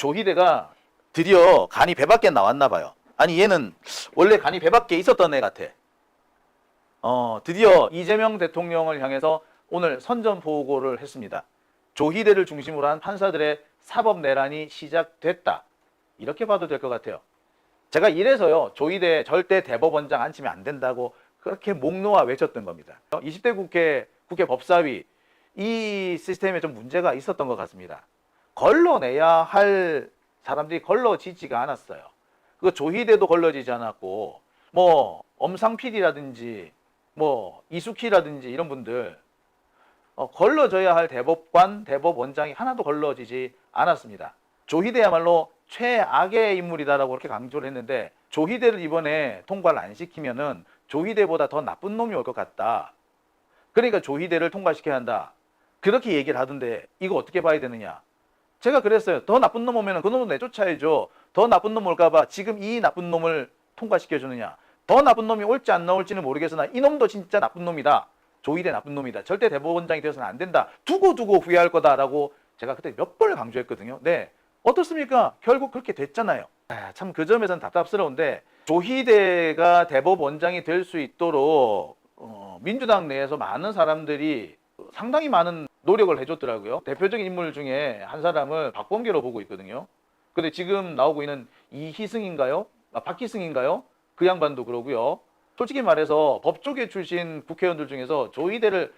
조희대가 드디어 간이 배 밖에 나왔나 봐요. 아니 얘는 원래 간이 배 밖에 있었던 애 같아. 어, 드디어 이재명 대통령을 향해서 오늘 선전 보고를 했습니다. 조희대를 중심으로 한 판사들의 사법 내란이 시작됐다. 이렇게 봐도 될 것 같아요. 제가 이래서요, 조희대 절대 대법원장 앉히면 안 된다고 그렇게 목 놓아 외쳤던 겁니다. 20대 국회, 국회 법사위, 이 시스템에 좀 문제가 있었던 것 같습니다. 걸러내야 할 사람들이 걸러지지가 않았어요. 그 조희대도 걸러지지 않았고, 뭐, 엄상필이라든지, 뭐, 이숙희라든지 이런 분들, 어, 걸러져야 할 대법관, 대법원장이 하나도 걸러지지 않았습니다. 조희대야말로 최악의 인물이다라고 그렇게 강조를 했는데 조희대를 이번에 통과를 안 시키면은 조희대보다 더 나쁜 놈이 올 것 같다. 그러니까 조희대를 통과시켜야 한다. 그렇게 얘기를 하던데 이거 어떻게 봐야 되느냐? 제가 그랬어요. 더 나쁜 놈 오면은 그 놈을 내쫓아야죠. 더 나쁜 놈 올까봐 지금 이 나쁜 놈을 통과시켜 주느냐? 더 나쁜 놈이 올지 안 나올지는 모르겠으나 이 놈도 진짜 나쁜 놈이다. 조희대 나쁜 놈이다. 절대 대법원장이 되어서는 안 된다. 두고 두고 후회할 거다라고 제가 그때 몇 번을 강조했거든요. 네. 어떻습니까? 결국 그렇게 됐잖아요. 참그 점에서는 답답스러운데 조희대가 대법원장이 될 수 있도록 어, 민주당 내에서 많은 사람들이 상당히 많은 노력을 해줬더라고요. 대표적인 인물 중에 한 사람을 박범계로 보고 있거든요. 근데 지금 나오고 있는 이희승인가요? 아, 박희승인가요? 그 양반도 그러고요. 솔직히 말해서 법조계 출신 국회의원들 중에서 조희대를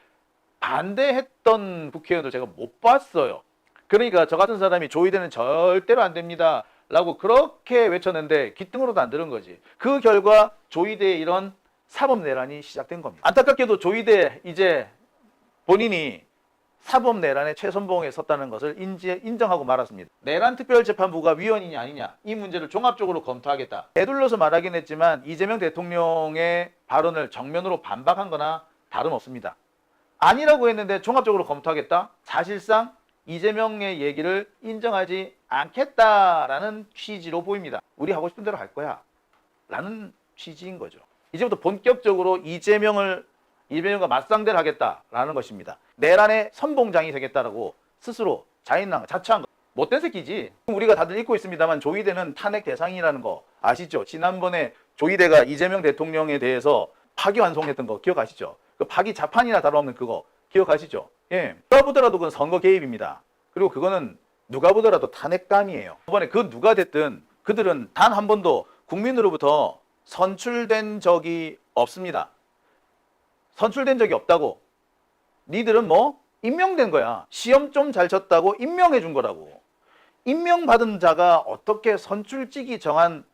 반대했던 국회의원들 제가 못 봤어요. 그러니까 저 같은 사람이 조희대는 절대로 안 됩니다. 라고 그렇게 외쳤는데 기등으로도 안 들은 거지. 그 결과 조희대의 이런 사법 내란이 시작된 겁니다. 안타깝게도 조희대 이제 본인이 사법 내란의 최선봉에 섰다는 것을 인지, 인정하고 말았습니다. 내란 특별재판부가 위헌이냐 아니냐 이 문제를 종합적으로 검토하겠다. 되돌려서 말하긴 했지만 이재명 대통령의 발언을 정면으로 반박한 거나 다름없습니다. 아니라고 했는데 종합적으로 검토하겠다? 사실상 이재명의 얘기를 인정하지 않겠다라는 취지로 보입니다. 우리 하고 싶은 대로 할 거야. 라는 취지인 거죠. 이제부터 본격적으로 이재명을 이재명과 맞상대를 하겠다라는 것입니다. 내란의 선봉장이 되겠다라고 스스로 자인랑 자처한 거. 못된 새끼지. 우리가 다들 잊고 있습니다만 조희대는 탄핵 대상이라는 거 아시죠? 지난번에 조희대가 이재명 대통령에 대해서 파기환송했던 거 기억하시죠? 그 파기 자판이나 다름없는 그거 기억하시죠? 예. 누가 보더라도 그건 선거 개입입니다. 그리고 그거는 누가 보더라도 탄핵감이에요. 이번에 그 누가 됐든 그들은 단 한 번도 국민으로부터 선출된 적이 없습니다. 선출된 적이 없다고. 니들은 뭐 임명된 거야. 시험 좀 잘 쳤다고 임명해 준 거라고. 임명받은 자가 어떻게 선출직이 정한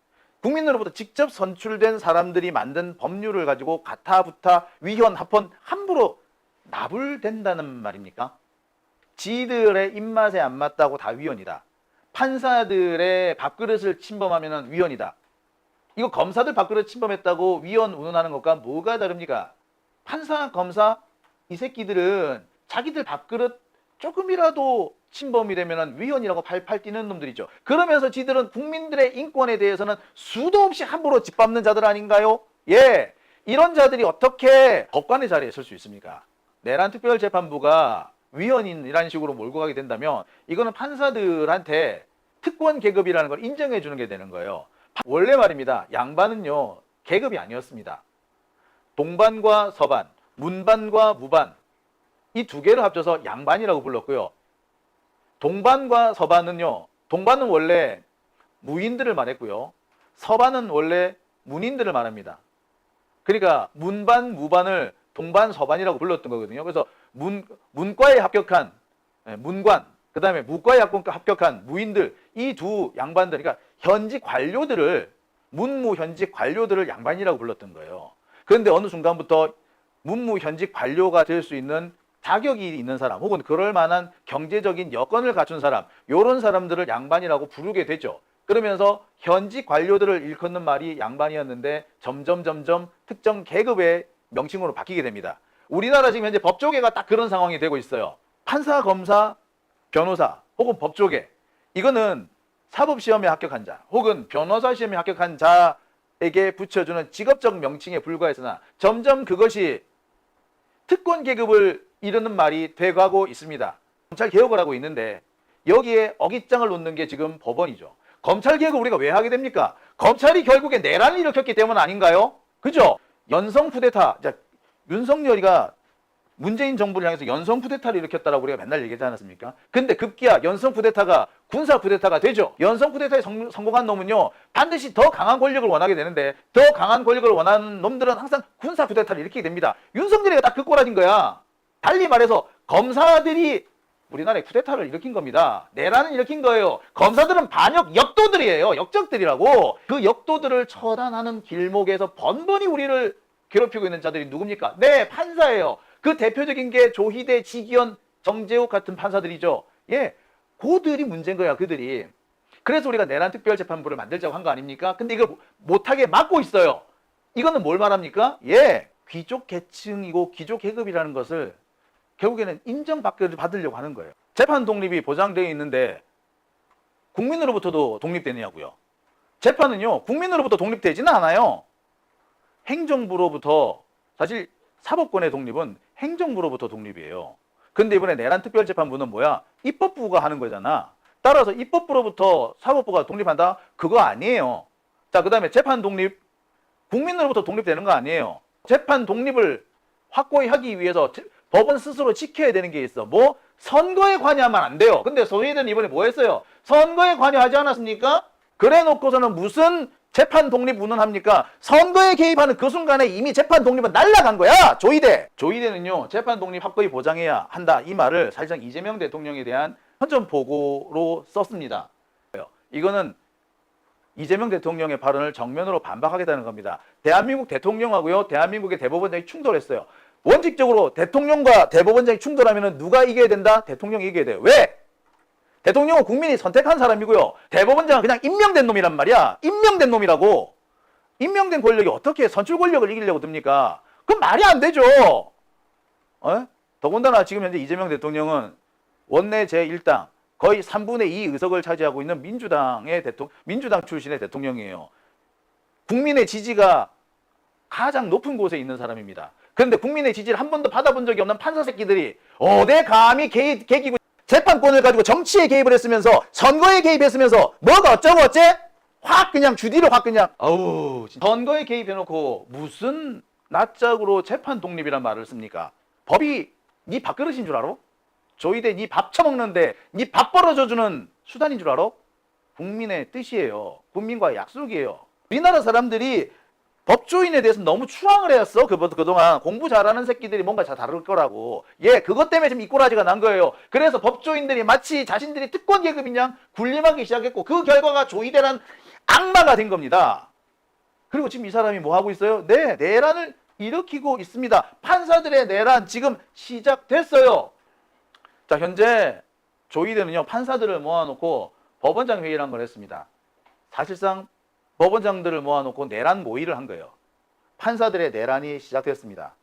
국민으로부터 직접 선출된 사람들이 만든 법률을 가지고 가타부타 위헌 합헌 함부로 나불댄다는 말입니까? 지들의 입맛에 안 맞다고 다 위헌이다. 판사들의 밥그릇을 침범하면 위헌이다. 이거 검사들 밥그릇 침범했다고 위헌 운운하는 것과 뭐가 다릅니까? 판사, 검사 이 새끼들은 자기들 밥그릇 조금이라도 침범이 되면 위헌이라고 팔팔 뛰는 놈들이죠. 그러면서 지들은 국민들의 인권에 대해서는 수도 없이 함부로 짓밟는 자들 아닌가요? 예. 이런 자들이 어떻게 법관의 자리에 설 수 있습니까? 내란 특별재판부가 위헌이라는 식으로 몰고 가게 된다면 이거는 판사들한테 특권 계급이라는 걸 인정해 주는 게 되는 거예요. 원래 말입니다. 양반은요, 계급이 아니었습니다. 동반과 서반, 문반과 무반, 이 두 개를 합쳐서 양반이라고 불렀고요. 동반과 서반은요, 동반은 원래 무인들을 말했고요. 서반은 원래 문인들을 말합니다. 그러니까 문반, 무반을 동반, 서반이라고 불렀던 거거든요. 그래서 문, 문과에 합격한 예, 문관, 그 다음에 무과에 합격한 무인들, 이 두 양반들, 그러니까 현직 관료들을, 문무 현직 관료들을 양반이라고 불렀던 거예요. 그런데 어느 순간부터 문무 현직 관료가 될 수 있는 자격이 있는 사람 혹은 그럴 만한 경제적인 여건을 갖춘 사람 요런 사람들을 양반이라고 부르게 되죠. 그러면서 현직 관료들을 일컫는 말이 양반이었는데 점점 점점 특정 계급의 명칭으로 바뀌게 됩니다. 우리나라 지금 현재 법조계가 딱 그런 상황이 되고 있어요. 판사, 검사, 변호사 혹은 법조계 이거는 사법시험에 합격한 자 혹은 변호사 시험에 합격한 자 에게 붙여주는 직업적 명칭에 불과했으나 점점 그것이 특권 계급을 이르는 말이 돼가고 있습니다. 검찰 개혁을 하고 있는데 여기에 어깃장을 놓는 게 지금 법원이죠. 검찰 개혁을 우리가 왜 하게 됩니까? 검찰이 결국에 내란을 일으켰기 때문 아닌가요? 그죠? 연성 쿠데타. 자, 윤석열이가 문재인 정부를 향해서 연성 쿠데타를 일으켰다라고 우리가 맨날 얘기하지 않았습니까? 근데 급기야 연성 쿠데타가 군사 쿠데타가 되죠. 연성 쿠데타에 성, 성공한 놈은요 반드시 더 강한 권력을 원하게 되는데 더 강한 권력을 원하는 놈들은 항상 군사 쿠데타를 일으키게 됩니다. 윤석열이가 딱 그 꼬라진 거야. 달리 말해서 검사들이 우리나라에 쿠데타를 일으킨 겁니다. 내란을 일으킨 거예요. 검사들은 반역 역도들이에요. 역적들이라고. 그 역도들을 처단하는 길목에서 번번이 우리를 괴롭히고 있는 자들이 누굽니까? 네, 판사예요. 그 대표적인 게 조희대, 지기현, 정재욱 같은 판사들이죠. 예, 고들이 문제인 거야, 그들이. 그래서 우리가 내란 특별재판부를 만들자고 한 거 아닙니까? 근데 이걸 못하게 막고 있어요. 이거는 뭘 말합니까? 예, 귀족 계층이고 귀족 계급이라는 것을 결국에는 인정받으려고 하는 거예요. 재판 독립이 보장되어 있는데 국민으로부터도 독립되느냐고요. 재판은요, 국민으로부터 독립되지는 않아요. 행정부로부터 사실 사법권의 독립은 행정부로부터 독립이에요. 근데 이번에 내란 특별재판부는 뭐야? 입법부가 하는 거잖아. 따라서 입법부로부터 사법부가 독립한다? 그거 아니에요. 자, 그 다음에 재판 독립, 국민으로부터 독립되는 거 아니에요. 재판 독립을 확고히 하기 위해서 제- 법원 스스로 지켜야 되는 게 있어. 뭐? 선거에 관여하면 안 돼요. 근데 소위는 이번에 뭐 했어요? 선거에 관여하지 않았습니까? 그래 놓고서는 무슨 재판 독립 운운합니까? 선거에 개입하는 그 순간에 이미 재판 독립은 날라간 거야. 조이대. 조이대는요. 재판 독립 확고히 보장해야 한다. 이 말을 사실상 이재명 대통령에 대한 헌정 보고로 썼습니다. 이거는 이재명 대통령의 발언을 정면으로 반박하겠다는 겁니다. 대한민국 대통령하고요. 대한민국의 대법원장이 충돌했어요. 원칙적으로 대통령과 대법원장이 충돌하면 누가 이겨야 된다? 대통령이 이겨야 돼요. 왜? 대통령은 국민이 선택한 사람이고요. 대법원장은 그냥 임명된 놈이란 말이야. 임명된 놈이라고. 임명된 권력이 어떻게 선출 권력을 이기려고 듭니까? 그건 말이 안 되죠. 어? 더군다나 지금 현재 이재명 대통령은 원내 제1당 거의 3분의 2 의석을 차지하고 있는 민주당의 대통령, 민주당 출신의 대통령이에요. 국민의 지지가 가장 높은 곳에 있는 사람입니다. 그런데 국민의 지지를 한 번도 받아본 적이 없는 판사 새끼들이 어디 감히 개, 개기고 재판권을 가지고 정치에 개입을 했으면서 선거에 개입했으면서 뭐가 어쩌고 어째? 확 그냥 주디로 확 그냥 아우 진짜. 선거에 개입해놓고 무슨 낯짝으로 재판 독립이란 말을 씁니까? 법이 네 밥그릇인 줄 알아? 조이대 네 밥 처먹는데 네 밥 벌어줘주는 수단인 줄 알아? 국민의 뜻이에요. 국민과의 약속이에요. 우리나라 사람들이 법조인에 대해서 너무 추앙을 해왔어. 그, 그동안 공부 잘하는 새끼들이 뭔가 잘 다를 거라고. 예, 그것 때문에 지금 이꼬라지가 난 거예요. 그래서 법조인들이 마치 자신들이 특권 계급인 양 군림하기 시작했고 그 결과가 조이대란 악마가 된 겁니다. 그리고 지금 이 사람이 뭐 하고 있어요? 네, 내란을 일으키고 있습니다. 판사들의 내란 지금 시작됐어요. 자, 현재 조이대는요, 판사들을 모아놓고 법원장 회의를 걸 했습니다. 사실상 법원장들을 모아놓고 내란 모의를 한 거예요. 판사들의 내란이 시작됐습니다.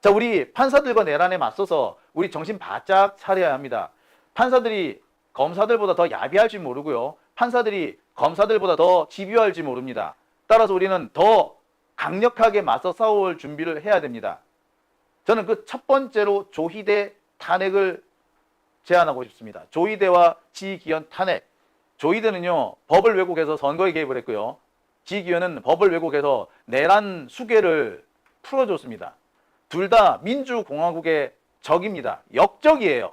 자, 우리 판사들과 내란에 맞서서 우리 정신 바짝 차려야 합니다. 판사들이 검사들보다 더 야비할지 모르고요. 판사들이 검사들보다 더 집요할지 모릅니다. 따라서 우리는 더 강력하게 맞서 싸울 준비를 해야 됩니다. 저는 그 첫 번째로 조희대 탄핵을 제안하고 싶습니다. 조희대와 지기현 탄핵. 조희대는요, 법을 왜곡해서 선거에 개입을 했고요. 지기현은 법을 왜곡해서 내란 수계를 풀어줬습니다. 둘 다 민주공화국의 적입니다. 역적이에요.